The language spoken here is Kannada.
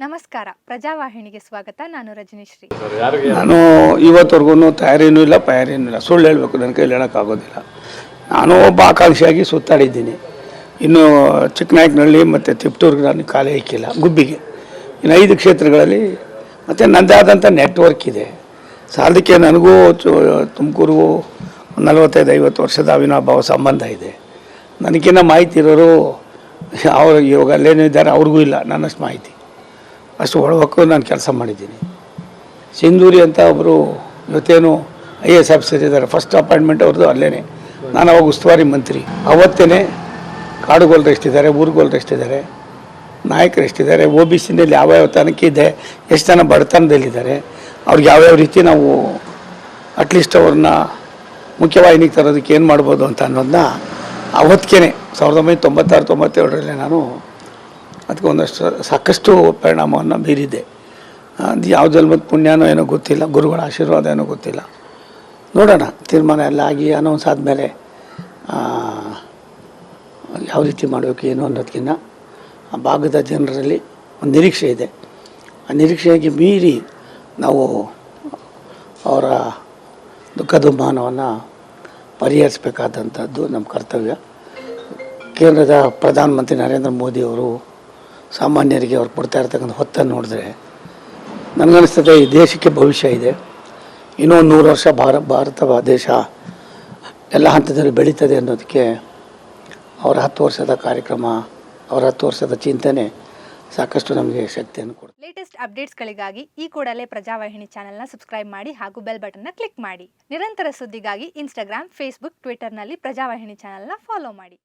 ನಮಸ್ಕಾರ. ಪ್ರಜಾವಾಹಿನಿಗೆ ಸ್ವಾಗತ. ನಾನು ರಜನೀಶ್ರೀ. ನಾನು ಇವತ್ತವರೆಗೂ ತಯಾರಿನೂ ಇಲ್ಲ ಪಯಾರಿನೂ ಇಲ್ಲ. ಸುಳ್ಳು ಹೇಳಬೇಕು ನನ್ನ ಕೈಲಿ ಹೇಳೋಕ್ಕಾಗೋದಿಲ್ಲ ನಾನು ಒಬ್ಬ ಆಕಾಂಕ್ಷಿಯಾಗಿ ಸುತ್ತಾಡಿದ್ದೀನಿ. ಇನ್ನು ಚಿಕ್ಕನಾಯಕನಹಳ್ಳಿ ಮತ್ತು ತಿಪ್ಟೂರ್ಗೆ ನಾನು ಕಾಲೇ ಹಾಕಿಲ್ಲ ಗುಬ್ಬಿಗೆ. ಇನ್ನು ಐದು ಕ್ಷೇತ್ರಗಳಲ್ಲಿ ಮತ್ತು ನನ್ನದೇ ಆದಂಥ ನೆಟ್ವರ್ಕ್ ಇದೆ. ಸಾಲದಕ್ಕೆ ನನಗೂ ಚು- ತುಮಕೂರಿಗೂ ನಲವತ್ತೈದು ಐವತ್ತು ವರ್ಷದ ಅವಿನಾಭಾವ ಸಂಬಂಧ ಇದೆ. ನನಗಿನ್ನ ಮಾಹಿತಿ ಇರೋರು ಅವರು ಇವಾಗ ಅಲ್ಲೇನೂ ಇದ್ದಾರೆ ಅವ್ರಿಗೂ ಇಲ್ಲ ನನ್ನಷ್ಟು ಮಾಹಿತಿ. ಅಷ್ಟು ಒಳವಕ್ಕೂ ನಾನು ಕೆಲಸ ಮಾಡಿದ್ದೀನಿ. ಸಿಂಧೂರಿ ಅಂತ ಒಬ್ಬರು ಇವತ್ತೇನು ಐ ಎಸ್ ಆಫೀಸರ್ ಇದ್ದಾರೆ. ಫಸ್ಟ್ ಅಪಾಯಿಂಟ್ಮೆಂಟ್ ಅವ್ರದ್ದು ಅಲ್ಲೇ ನಾನು ಅವಾಗ ಉಸ್ತುವಾರಿ ಮಂತ್ರಿ. ಅವತ್ತೇ ಕಾಡುಗೋಲ್ರು ಎಷ್ಟಿದ್ದಾರೆ, ಊರುಗೋಲ್ರು ಎಷ್ಟಿದ್ದಾರೆ, ನಾಯಕರು ಎಷ್ಟಿದ್ದಾರೆ, ಒ ಬಿ ಸಿನಲ್ಲಿ ಯಾವ್ಯಾವ ತನಕ ಇದೆ, ಎಷ್ಟು ಜನ ಬಡತನದಲ್ಲಿದ್ದಾರೆ, ಅವ್ರಿಗೆ ಯಾವ್ಯಾವ ರೀತಿ ನಾವು ಅಟ್ಲೀಸ್ಟ್ ಅವ್ರನ್ನ ಮುಖ್ಯವಾಹಿನಿಗೆ ತರೋದಕ್ಕೆ ಏನು ಮಾಡ್ಬೋದು ಅಂತ ಅನ್ನೋದನ್ನ ಅವತ್ತಿಗೆ ಸಾವಿರದ ಒಂಬೈನೂರ ತೊಂಬತ್ತಾರು ತೊಂಬತ್ತೇಳರಲ್ಲಿ ನಾನು ಅದಕ್ಕೆ ಒಂದಷ್ಟು ಸಾಕಷ್ಟು ಪರಿಣಾಮವನ್ನು ಬೀರಿದೆ. ಅದು ಯಾವ ಜನ್ಮದ ಪುಣ್ಯನೋ ಏನೋ ಗೊತ್ತಿಲ್ಲ, ಗುರುಗಳ ಆಶೀರ್ವಾದ ಏನೋ ಗೊತ್ತಿಲ್ಲ. ನೋಡೋಣ, ತೀರ್ಮಾನ ಎಲ್ಲ ಆಗಿ ಅನೌನ್ಸ್ ಆದಮೇಲೆ ಯಾವ ರೀತಿ ಮಾಡಬೇಕು, ಏನು ಅನ್ನೋದಕ್ಕಿಂತ ಆ ಭಾಗದ ಜನರಲ್ಲಿ ಒಂದು ನಿರೀಕ್ಷೆ ಇದೆ. ಆ ನಿರೀಕ್ಷೆಗೆ ಮೀರಿ ನಾವು ಅವರ ದುಃಖ ದುಮ್ಮಾನವನ್ನು ಪರಿಹರಿಸಬೇಕಾದಂಥದ್ದು ನಮ್ಮ ಕರ್ತವ್ಯ. ಕೇಂದ್ರದ ಪ್ರಧಾನಮಂತ್ರಿ ನರೇಂದ್ರ ಮೋದಿಯವರು ಸಾಮಾನ್ಯರಿಗೆ ಅವ್ರು ಕೊಡ್ತಾ ಇರ್ತಕ್ಕಂಥ ಹೊತ್ತನ್ನು ನೋಡಿದ್ರೆ ನನಗನ್ನಿಸ್ತದೆ ಈ ದೇಶಕ್ಕೆ ಭವಿಷ್ಯ ಇದೆ. ಇನ್ನೂ ನೂರು ವರ್ಷ ಭಾರ ಭಾರತ ದೇಶ ಎಲ್ಲ ಹಂತದಲ್ಲಿ ಬೆಳೀತದೆ ಅನ್ನೋದಕ್ಕೆ ಅವರ ಹತ್ತು ವರ್ಷದ ಕಾರ್ಯಕ್ರಮ, ಅವರ ಹತ್ತು ವರ್ಷದ ಚಿಂತನೆ ಸಾಕಷ್ಟು ನಮಗೆ ಶಕ್ತಿಯನ್ನು ಕೊಡ್ತದೆ ಲೇಟೆಸ್ಟ್ ಅಪ್ಡೇಟ್ಸ್ಗಳಿಗಾಗಿ ಈ ಕೂಡಲೇ ಪ್ರಜಾವಾಹಿನಿ ಚಾನೆಲ್ನ ಸಬ್ಸ್ಕ್ರೈಬ್ ಮಾಡಿ ಹಾಗೂ ಬೆಲ್ ಬಟನ್ನ ಕ್ಲಿಕ್ ಮಾಡಿ. ನಿರಂತರ ಸುದ್ದಿಗಾಗಿ ಇನ್ಸ್ಟಾಗ್ರಾಮ್ ಫೇಸ್ಬುಕ್ ಟ್ವಿಟರ್ನಲ್ಲಿ ಪ್ರಜಾವಾಹಿನಿ ಚಾನೆಲ್ನ ಫಾಲೋ ಮಾಡಿ.